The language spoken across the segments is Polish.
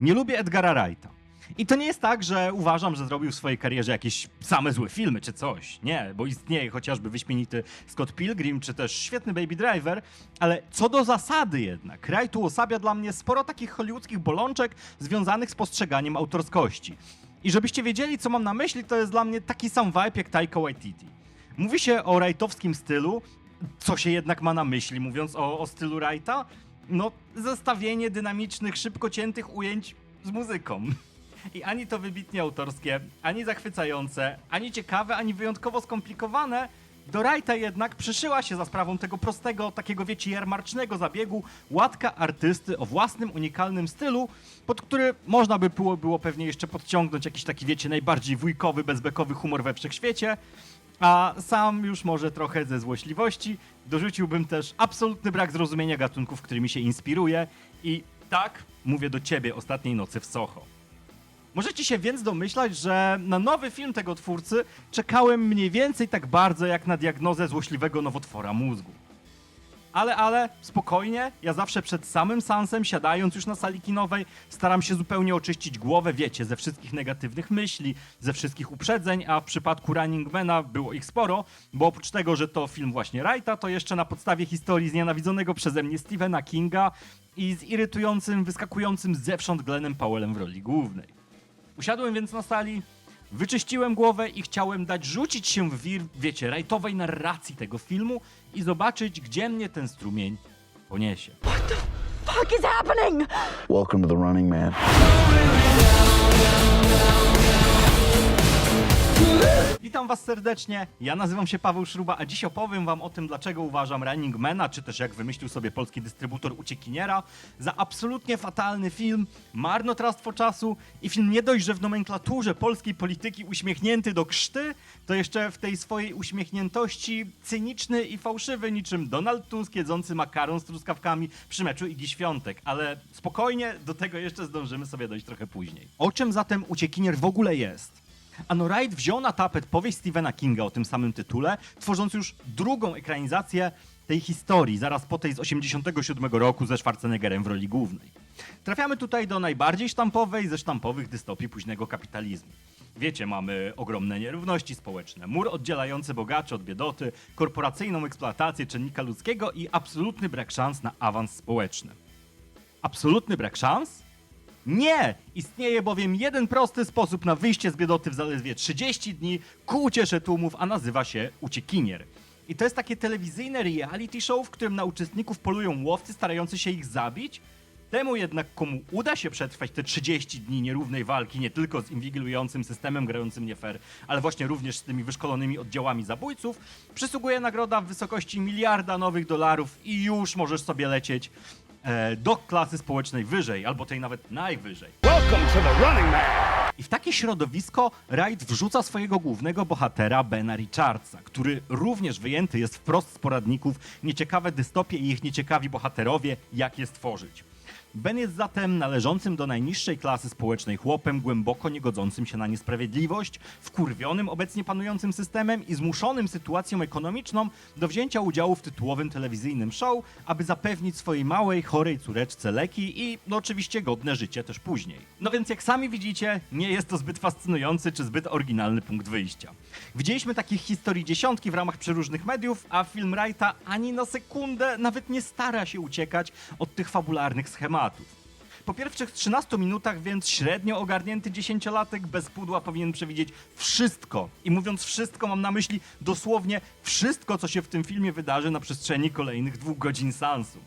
Nie lubię Edgara Wrighta. I to nie jest tak, że uważam, że zrobił w swojej karierze jakieś same złe filmy czy coś. Nie, bo istnieje chociażby wyśmienity Scott Pilgrim czy też świetny Baby Driver, ale co do zasady jednak, Wright uosabia dla mnie sporo takich hollywoodzkich bolączek związanych z postrzeganiem autorskości. I żebyście wiedzieli, co mam na myśli, to jest dla mnie taki sam vibe jak Taika Waititi. Mówi się o Wrightowskim stylu, co się jednak ma na myśli, mówiąc o, o stylu Wrighta? No, zestawienie dynamicznych, szybko ciętych ujęć z muzyką. I ani to wybitnie autorskie, ani zachwycające, ani ciekawe, ani wyjątkowo skomplikowane. Do Wrighta jednak przyszyła się za sprawą tego prostego, takiego wiecie, jarmarcznego zabiegu łatka artysty o własnym, unikalnym stylu, pod który można by było, było pewnie jeszcze podciągnąć jakiś taki, wiecie, najbardziej wujkowy, bezbekowy humor we wszechświecie. A sam już może trochę ze złośliwości dorzuciłbym też absolutny brak zrozumienia gatunków, którymi się inspiruje. I tak mówię do ciebie ostatniej nocy w Soho. Możecie się więc domyślać, że na nowy film tego twórcy czekałem mniej więcej tak bardzo jak na diagnozę złośliwego nowotwora mózgu. Ale, ale, spokojnie, ja zawsze przed samym seansem, siadając już na sali kinowej, staram się zupełnie oczyścić głowę, wiecie, ze wszystkich negatywnych myśli, ze wszystkich uprzedzeń, a w przypadku Running Mana było ich sporo, bo oprócz tego, że to film właśnie Wrighta, to jeszcze na podstawie historii znienawidzonego przeze mnie Stephena Kinga i z irytującym, wyskakującym zewsząd Glennem Powellem w roli głównej. Usiadłem więc na sali, wyczyściłem głowę i chciałem dać rzucić się w wir, wiecie, rajtowej narracji tego filmu i zobaczyć, gdzie mnie ten strumień poniesie. fuck is happening? Welcome to the Running Man. Witam was serdecznie, ja nazywam się Paweł Szruba, a dziś opowiem wam o tym, dlaczego uważam Running Mana, czy też jak wymyślił sobie polski dystrybutor Uciekiniera, za absolutnie fatalny film, marnotrawstwo czasu i film nie dość, że w nomenklaturze polskiej polityki uśmiechnięty do krzty, to jeszcze w tej swojej uśmiechniętości cyniczny i fałszywy, niczym Donald Tusk jedzący makaron z truskawkami przy meczu Igi Świątek, ale spokojnie, do tego jeszcze zdążymy sobie dojść trochę później. O czym zatem Uciekinier w ogóle jest? Ano Wright wziął na tapet powieść Stephena Kinga o tym samym tytule, tworząc już drugą ekranizację tej historii, zaraz po tej z 87 roku ze Schwarzeneggerem w roli głównej. Trafiamy tutaj do najbardziej sztampowej ze sztampowych dystopii późnego kapitalizmu. Wiecie, mamy ogromne nierówności społeczne, mur oddzielający bogaczy od biedoty, korporacyjną eksploatację czynnika ludzkiego i absolutny brak szans na awans społeczny. Absolutny brak szans? Nie! Istnieje bowiem jeden prosty sposób na wyjście z biedoty w zaledwie 30 dni ku uciesze tłumów, a nazywa się uciekinier. I to jest takie telewizyjne reality show, w którym na uczestników polują łowcy starający się ich zabić. Temu jednak, komu uda się przetrwać te 30 dni nierównej walki, nie tylko z inwigilującym systemem grającym nie fair, ale właśnie również z tymi wyszkolonymi oddziałami zabójców, przysługuje nagroda w wysokości miliarda nowych dolarów i już możesz sobie lecieć e, do klasy społecznej wyżej, albo tej nawet najwyżej. I w takie środowisko Wright wrzuca swojego głównego bohatera Bena Richardsa, który również wyjęty jest wprost z poradników Nieciekawe dystopie i ich nieciekawi bohaterowie, jak je stworzyć. Ben jest zatem należącym do najniższej klasy społecznej chłopem, głęboko niegodzącym się na niesprawiedliwość, wkurwionym obecnie panującym systemem i zmuszonym sytuacją ekonomiczną do wzięcia udziału w tytułowym telewizyjnym show, aby zapewnić swojej małej, chorej córeczce leki i no oczywiście godne życie też później. No więc jak sami widzicie, nie jest to zbyt fascynujący czy zbyt oryginalny punkt wyjścia. Widzieliśmy takich historii dziesiątki w ramach przeróżnych mediów, a film Wrighta ani na sekundę nawet nie stara się uciekać od tych fabularnych schematów. Po pierwszych 13 minutach więc średnio ogarnięty dziesięciolatek bez pudła powinien przewidzieć wszystko. I mówiąc wszystko, mam na myśli dosłownie wszystko, co się w tym filmie wydarzy na przestrzeni kolejnych dwóch godzin seansu.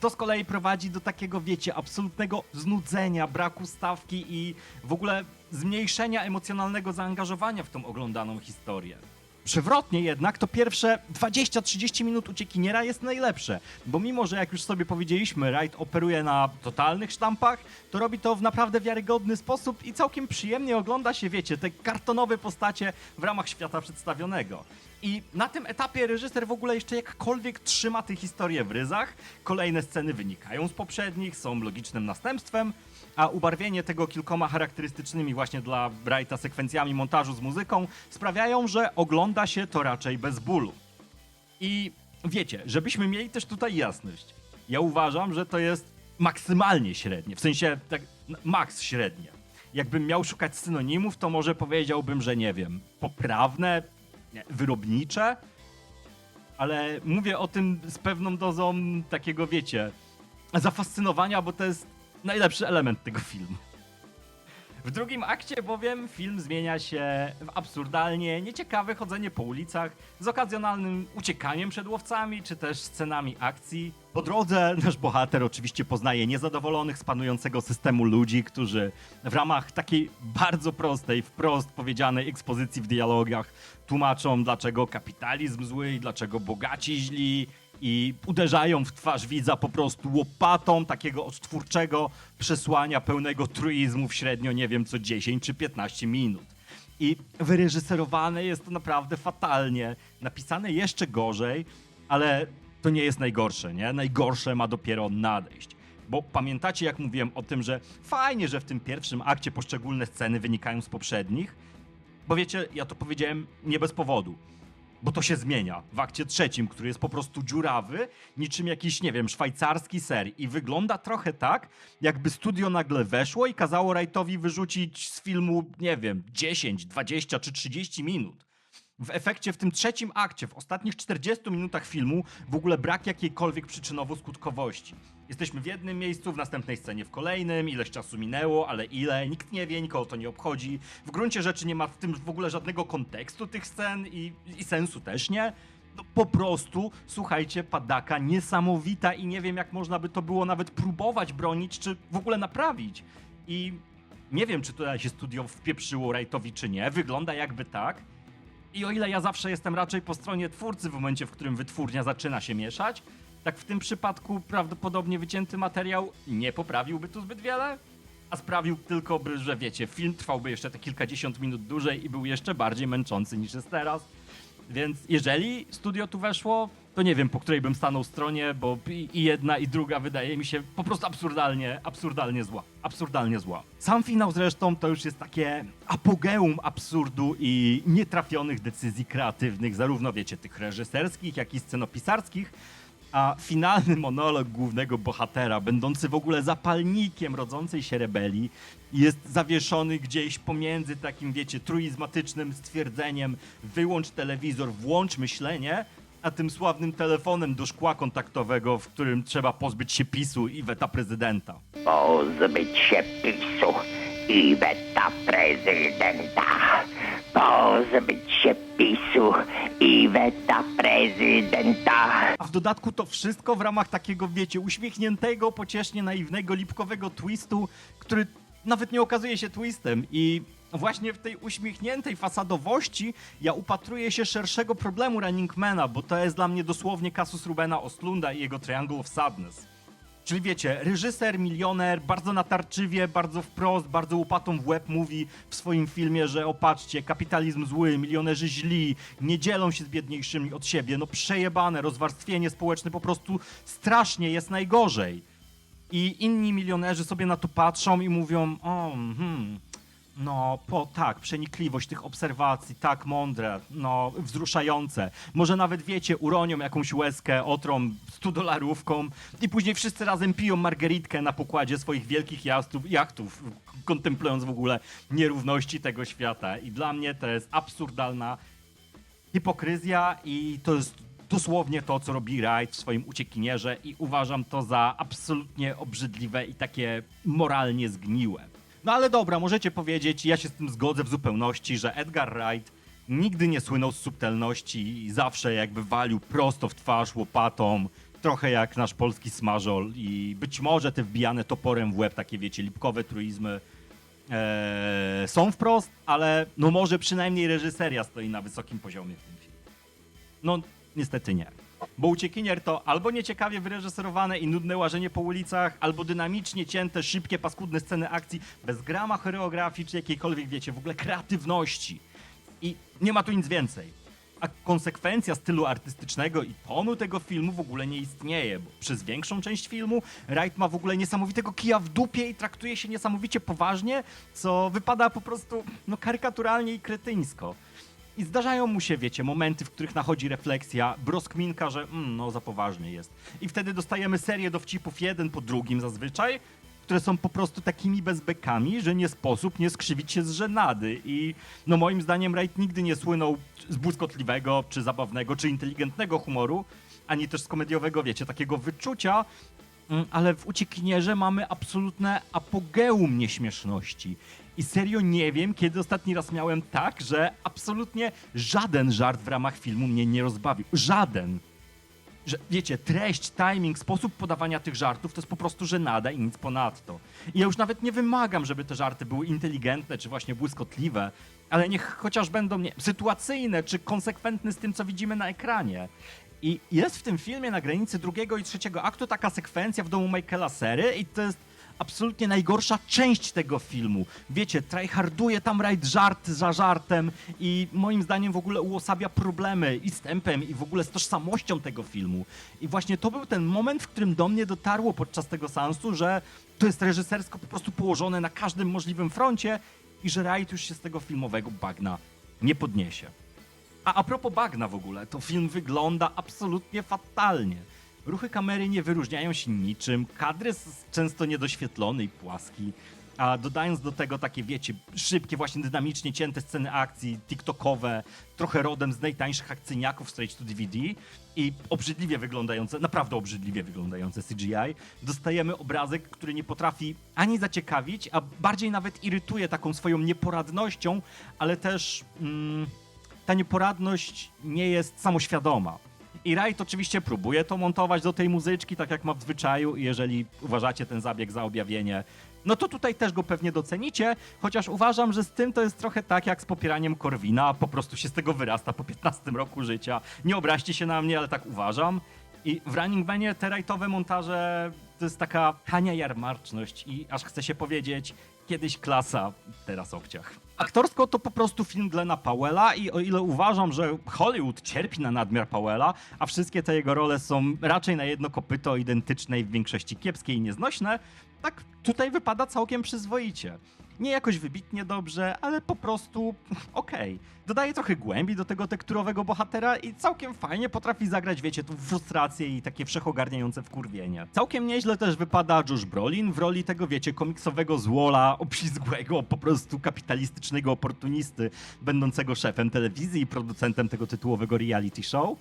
To z kolei prowadzi do takiego, wiecie, absolutnego znudzenia, braku stawki i w ogóle zmniejszenia emocjonalnego zaangażowania w tą oglądaną historię. Przewrotnie jednak to pierwsze 20-30 minut uciekiniera jest najlepsze, bo mimo, że jak już sobie powiedzieliśmy, Wright operuje na totalnych sztampach, to robi to w naprawdę wiarygodny sposób i całkiem przyjemnie ogląda się, wiecie, te kartonowe postacie w ramach świata przedstawionego. I na tym etapie reżyser w ogóle jeszcze jakkolwiek trzyma tę historię w ryzach. Kolejne sceny wynikają z poprzednich, są logicznym następstwem, a ubarwienie tego kilkoma charakterystycznymi właśnie dla Wrighta sekwencjami montażu z muzyką sprawiają, że ogląda się to raczej bez bólu. I wiecie, żebyśmy mieli też tutaj jasność. Ja uważam, że to jest maksymalnie średnie, w sensie tak Max średnie. Jakbym miał szukać synonimów, to może powiedziałbym, że nie wiem, poprawne, nie, wyrobnicze, ale mówię o tym z pewną dozą takiego, wiecie, zafascynowania, bo to jest najlepszy element tego filmu. W drugim akcie bowiem film zmienia się w absurdalnie nieciekawe chodzenie po ulicach z okazjonalnym uciekaniem przed łowcami czy też scenami akcji. Po drodze nasz bohater oczywiście poznaje niezadowolonych z panującego systemu ludzi, którzy w ramach takiej bardzo prostej, wprost powiedzianej ekspozycji w dialogach tłumaczą dlaczego kapitalizm zły dlaczego bogaci źli i uderzają w twarz widza po prostu łopatą takiego odtwórczego przesłania pełnego truizmu w średnio, nie wiem, co 10 czy 15 minut. I wyreżyserowane jest to naprawdę fatalnie, napisane jeszcze gorzej, ale to nie jest najgorsze, nie? Najgorsze ma dopiero nadejść. Bo pamiętacie, jak mówiłem o tym, że fajnie, że w tym pierwszym akcie poszczególne sceny wynikają z poprzednich? Bo wiecie, ja to powiedziałem nie bez powodu bo to się zmienia w akcie trzecim, który jest po prostu dziurawy, niczym jakiś, nie wiem, szwajcarski ser. I wygląda trochę tak, jakby studio nagle weszło i kazało Wrightowi wyrzucić z filmu, nie wiem, 10, 20 czy 30 minut. W efekcie w tym trzecim akcie, w ostatnich 40 minutach filmu, w ogóle brak jakiejkolwiek przyczynowo-skutkowości. Jesteśmy w jednym miejscu, w następnej scenie w kolejnym, ileś czasu minęło, ale ile, nikt nie wie, nikogo to nie obchodzi. W gruncie rzeczy nie ma w tym w ogóle żadnego kontekstu tych scen i, i sensu też nie. No, po prostu, słuchajcie, padaka niesamowita i nie wiem, jak można by to było nawet próbować bronić, czy w ogóle naprawić. I nie wiem, czy tutaj się studio wpieprzyło Wrightowi, czy nie. Wygląda jakby tak. I o ile ja zawsze jestem raczej po stronie twórcy w momencie, w którym wytwórnia zaczyna się mieszać, tak w tym przypadku prawdopodobnie wycięty materiał nie poprawiłby tu zbyt wiele, a sprawił tylko, by, że wiecie, film trwałby jeszcze te kilkadziesiąt minut dłużej i był jeszcze bardziej męczący niż jest teraz. Więc jeżeli studio tu weszło, to nie wiem, po której bym stanął stronie, bo i jedna, i druga wydaje mi się po prostu absurdalnie, absurdalnie zła. Absurdalnie zła. Sam finał zresztą to już jest takie apogeum absurdu i nietrafionych decyzji kreatywnych, zarówno wiecie, tych reżyserskich, jak i scenopisarskich. A finalny monolog głównego bohatera, będący w ogóle zapalnikiem rodzącej się rebelii, jest zawieszony gdzieś pomiędzy takim, wiecie, truizmatycznym stwierdzeniem wyłącz telewizor, włącz myślenie, a tym sławnym telefonem do szkła kontaktowego, w którym trzeba pozbyć się PiSu i weta prezydenta. Pozbyć się PiSu i weta prezydenta. Pozbyć się PiSu i weta prezydenta. A w dodatku to wszystko w ramach takiego, wiecie, uśmiechniętego, pociesznie naiwnego, lipkowego twistu, który nawet nie okazuje się twistem i właśnie w tej uśmiechniętej fasadowości ja upatruję się szerszego problemu Runningmana, bo to jest dla mnie dosłownie kasus Rubena Ostlunda i jego Triangle of Sadness. Czyli wiecie, reżyser, milioner, bardzo natarczywie, bardzo wprost, bardzo łopatą w łeb mówi w swoim filmie, że opatrzcie, kapitalizm zły, milionerzy źli, nie dzielą się z biedniejszymi od siebie, no przejebane, rozwarstwienie społeczne po prostu strasznie jest najgorzej. I inni milionerzy sobie na to patrzą i mówią, o, hmm, no, po, tak, przenikliwość tych obserwacji, tak mądre, no, wzruszające. Może nawet, wiecie, uronią jakąś łezkę, otrą 100 dolarówką i później wszyscy razem piją margeritkę na pokładzie swoich wielkich jachtów, jachtów, kontemplując w ogóle nierówności tego świata. I dla mnie to jest absurdalna hipokryzja i to jest dosłownie to, co robi Wright w swoim uciekinierze i uważam to za absolutnie obrzydliwe i takie moralnie zgniłe. No ale dobra, możecie powiedzieć, ja się z tym zgodzę w zupełności, że Edgar Wright nigdy nie słynął z subtelności i zawsze jakby walił prosto w twarz łopatą, trochę jak nasz polski smażol i być może te wbijane toporem w łeb, takie wiecie, lipkowe truizmy e, są wprost, ale no może przynajmniej reżyseria stoi na wysokim poziomie w tym filmie. No, niestety nie. Bo Uciekinier to albo nieciekawie wyreżyserowane i nudne łażenie po ulicach, albo dynamicznie cięte, szybkie, paskudne sceny akcji, bez grama choreografii czy jakiejkolwiek, wiecie, w ogóle kreatywności. I nie ma tu nic więcej. A konsekwencja stylu artystycznego i tonu tego filmu w ogóle nie istnieje, bo przez większą część filmu Wright ma w ogóle niesamowitego kija w dupie i traktuje się niesamowicie poważnie, co wypada po prostu no, karykaturalnie i kretyńsko. I zdarzają mu się, wiecie, momenty, w których nachodzi refleksja, broskminka, że mm, no za poważnie jest. I wtedy dostajemy serię dowcipów jeden po drugim zazwyczaj, które są po prostu takimi bezbekami, że nie sposób nie skrzywić się z żenady. I no moim zdaniem Wright nigdy nie słynął z błyskotliwego, czy zabawnego, czy inteligentnego humoru, ani też z komediowego, wiecie, takiego wyczucia, Mm, ale w Uciekinierze mamy absolutne apogeum nieśmieszności. I serio nie wiem, kiedy ostatni raz miałem tak, że absolutnie żaden żart w ramach filmu mnie nie rozbawił. Żaden. Że wiecie, treść, timing, sposób podawania tych żartów to jest po prostu żenada i nic ponadto. I ja już nawet nie wymagam, żeby te żarty były inteligentne czy właśnie błyskotliwe, ale niech chociaż będą nie, sytuacyjne czy konsekwentne z tym, co widzimy na ekranie. I jest w tym filmie na granicy drugiego i trzeciego aktu taka sekwencja w domu Michaela Sery i to jest absolutnie najgorsza część tego filmu. Wiecie, tryharduje tam rajd żart za żartem i moim zdaniem w ogóle uosabia problemy i z tempem i w ogóle z tożsamością tego filmu. I właśnie to był ten moment, w którym do mnie dotarło podczas tego seansu, że to jest reżysersko po prostu położone na każdym możliwym froncie i że rajd już się z tego filmowego bagna nie podniesie. A a propos bagna w ogóle, to film wygląda absolutnie fatalnie. Ruchy kamery nie wyróżniają się niczym, kadr jest często niedoświetlony i płaski. A dodając do tego takie, wiecie, szybkie, właśnie dynamicznie cięte sceny akcji, tiktokowe, trochę rodem z najtańszych akcyjniaków straight to DVD i obrzydliwie wyglądające, naprawdę obrzydliwie wyglądające CGI, dostajemy obrazek, który nie potrafi ani zaciekawić, a bardziej nawet irytuje taką swoją nieporadnością, ale też... Mm, ta nieporadność nie jest samoświadoma. I Wright oczywiście próbuje to montować do tej muzyczki, tak jak ma w zwyczaju i jeżeli uważacie ten zabieg za objawienie, no to tutaj też go pewnie docenicie, chociaż uważam, że z tym to jest trochę tak jak z popieraniem Korwina, po prostu się z tego wyrasta po 15 roku życia. Nie obraźcie się na mnie, ale tak uważam. I w Running Manie te rajtowe montaże to jest taka tania jarmarczność i aż chce się powiedzieć, kiedyś klasa, teraz obciach. Aktorsko to po prostu film Glena Powella i o ile uważam, że Hollywood cierpi na nadmiar Powella, a wszystkie te jego role są raczej na jedno kopyto identyczne i w większości kiepskie i nieznośne, tak tutaj wypada całkiem przyzwoicie. Nie jakoś wybitnie dobrze, ale po prostu okej. Dodaje trochę głębi do tego tekturowego bohatera i całkiem fajnie potrafi zagrać, wiecie, tą frustrację i takie wszechogarniające wkurwienie. Całkiem nieźle też wypada Josh Brolin w roli tego, wiecie, komiksowego złola, obślizgłego, po prostu kapitalistycznego oportunisty, będącego szefem telewizji i producentem tego tytułowego reality show.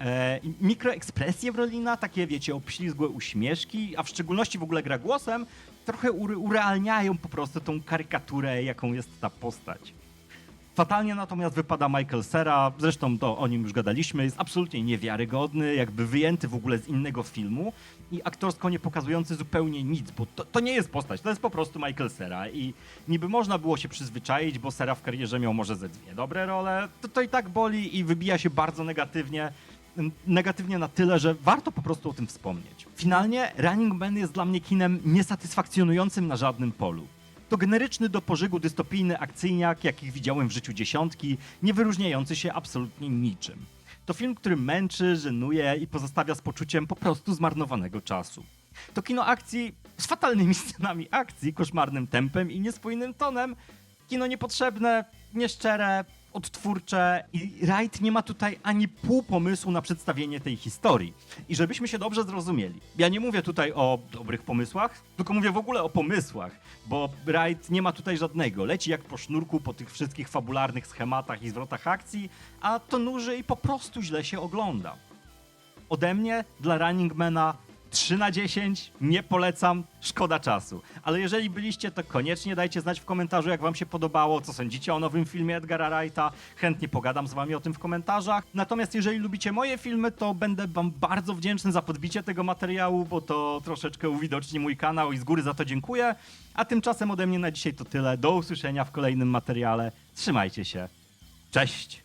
E, mikroekspresje Brolina, takie wiecie, obślizgłe uśmieszki, a w szczególności w ogóle gra głosem, trochę ure- urealniają po prostu tą karykaturę, jaką jest ta postać. Fatalnie natomiast wypada Michael Cera, zresztą to o nim już gadaliśmy, jest absolutnie niewiarygodny, jakby wyjęty w ogóle z innego filmu i aktorsko nie pokazujący zupełnie nic, bo to, to nie jest postać, to jest po prostu Michael Cera i niby można było się przyzwyczaić, bo Cera w karierze miał może ze dwie dobre role, to, to i tak boli i wybija się bardzo negatywnie, negatywnie na tyle, że warto po prostu o tym wspomnieć. Finalnie Running Man jest dla mnie kinem niesatysfakcjonującym na żadnym polu. To generyczny do pożygu dystopijny akcyjniak, jakich widziałem w życiu dziesiątki, nie wyróżniający się absolutnie niczym. To film, który męczy, żenuje i pozostawia z poczuciem po prostu zmarnowanego czasu. To kino akcji z fatalnymi scenami akcji, koszmarnym tempem i niespójnym tonem. Kino niepotrzebne, nieszczere, odtwórcze i Wright nie ma tutaj ani pół pomysłu na przedstawienie tej historii. I żebyśmy się dobrze zrozumieli, ja nie mówię tutaj o dobrych pomysłach, tylko mówię w ogóle o pomysłach, bo Wright nie ma tutaj żadnego. Leci jak po sznurku po tych wszystkich fabularnych schematach i zwrotach akcji, a to nuży i po prostu źle się ogląda. Ode mnie dla Running Mana 3 na 10, nie polecam, szkoda czasu. Ale jeżeli byliście, to koniecznie dajcie znać w komentarzu, jak wam się podobało, co sądzicie o nowym filmie Edgara Wrighta. Chętnie pogadam z wami o tym w komentarzach. Natomiast jeżeli lubicie moje filmy, to będę wam bardzo wdzięczny za podbicie tego materiału, bo to troszeczkę uwidoczni mój kanał i z góry za to dziękuję. A tymczasem ode mnie na dzisiaj to tyle. Do usłyszenia w kolejnym materiale. Trzymajcie się. Cześć!